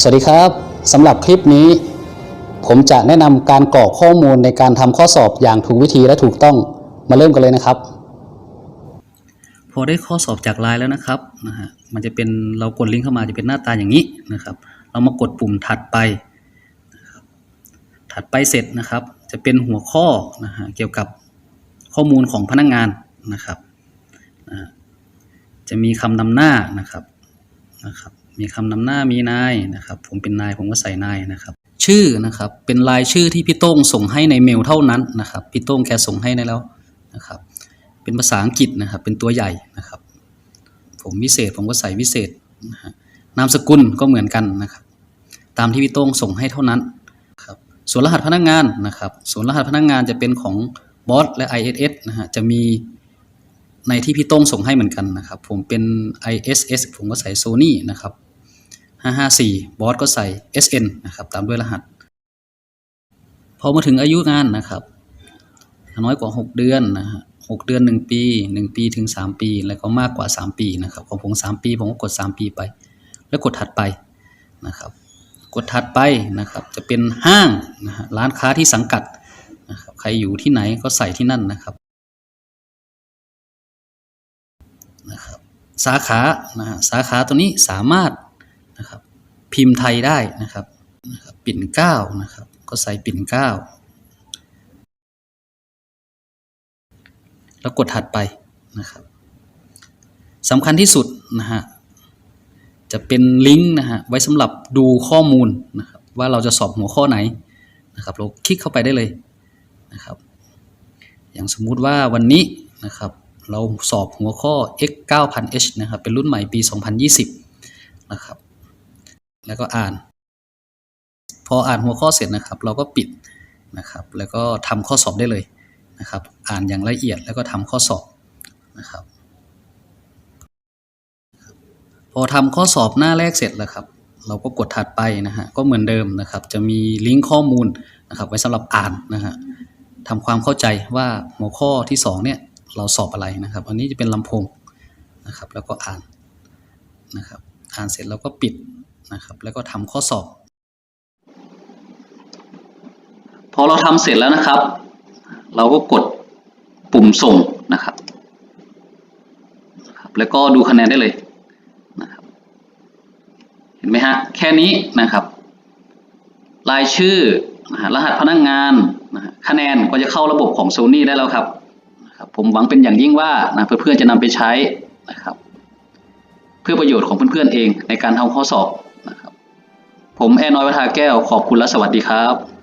สวัสดีครับสำหรับคลิปนี้ ผมจะแนะนำการกรอกข้อมูลในการทำข้อสอบอย่างถูกวิธีและถูกต้องมาเริ่มกันเลยนะครับ พอได้ข้อสอบจากไลน์แล้วนะครับนะฮะมันจะเป็นเรากดลิงก์เข้ามาจะเป็นหน้าตาอย่างนี้นะครับ เรามากดปุ่มถัดไป ถัดไปเสร็จนะครับ จะเป็นหัวข้อนะฮะเกี่ยวกับข้อมูลของพนักงานนะครับนะ จะมีคำนำหน้านะครับนะครับ มีคำนำหน้ามีนายนะครับ ผมเป็นนายผมก็ใส่นายนะครับ ชื่อนะครับเป็นรายชื่อที่พี่โต้งส่งให้ในเมลเท่านั้นนะครับพี่โต้งแกส่งให้ในแล้วนะครับ เป็นภาษาอังกฤษนะครับ เป็นตัวใหญ่นะครับ ผมวิเศษผมก็ใส่วิเศษนะฮะนามสกุลก็เหมือนกันนะครับ ตามที่พี่โต้งส่งให้เท่านั้นครับส่วนรหัสพนักงานนะครับ ส่วนรหัสพนักงานจะเป็นของบอสและ ISS นะฮะจะมี ในที่พี่โต้งส่งให้เหมือนกันนะครับ ผมเป็น ISS ผมก็ใส่ Sony นะครับ 554 บอสก็ใส่ SN นะครับ ตามด้วยรหัส พอมาถึงอายุงานนะครับ น้อยกว่า 6 เดือนนะฮะ6เดือน 1 ปี 1 ปีถึง 3 ปี แล้วก็มากกว่า 3 ปีนะครับ ของผม 3 ปี ผมก็กด 3 ปีไป แล้วกดถัดไปนะครับ กดถัดไปนะครับ จะเป็นห้างนะฮะร้านค้าที่สังกัดนะครับ ใครอยู่ที่ไหนก็ใส่ที่นั่นนะครับ นะครับสาขานะฮะสาขาตัวนี้สามารถนะครับพิมพ์ไทยได้นะครับนะครับปิ่นเกล้านะครับก็ใส่ปิ่นเกล้าแล้วกดถัดไปนะครับสำคัญที่สุดนะฮะจะเป็นลิงก์นะฮะไว้สำหรับดูข้อมูลนะครับว่าเราจะสอบหัวข้อไหนนะครับเราคลิกเข้าไปได้เลยนะครับอย่างสมมุติว่าวันนี้นะครับ เราสอบหัวข้อ x 9000h นะครับ เป็นรุ่นใหม่ปี 2020 นะครับ แล้วก็อ่าน พออ่านหัวข้อเสร็จนะครับ เราก็ปิดนะครับ แล้วก็ทำข้อสอบได้เลยนะครับ อ่านอย่างละเอียดแล้วก็ทำข้อสอบนะครับ พอทำข้อสอบหน้าแรกเสร็จแล้วครับ เราก็กดถัดไปนะฮะ ก็เหมือนเดิมนะครับ จะมีลิงก์ข้อมูลนะครับ ไว้สำหรับอ่านนะฮะทำความเข้าใจว่าหัวข้อที่สองเนี่ย เราสอบอะไรนะครับ อันนี้จะเป็นลำโพงนะครับ แล้วก็อ่านนะครับ อ่านเสร็จแล้วก็ปิดนะครับ แล้วก็ทำข้อสอบ พอเราทำเสร็จแล้วนะครับ เราก็กดปุ่มส่งนะครับ แล้วก็ดูคะแนนได้เลยนะครับ เห็นไหมฮะ แค่นี้นะครับรายชื่อรหัสพนักงงาน คะแนนก็จะเข้าระบบของ Sony ได้แล้วครับ นะครับผมหวังเป็นอย่างยิ่งว่านะเพื่อนๆจะนำไปใช้นะครับ เพื่อประโยชน์ของเพื่อนๆเองในการทำข้อสอบนะครับ ผมแอนนอยวัฒาแก้วขอบคุณและสวัสดีครับ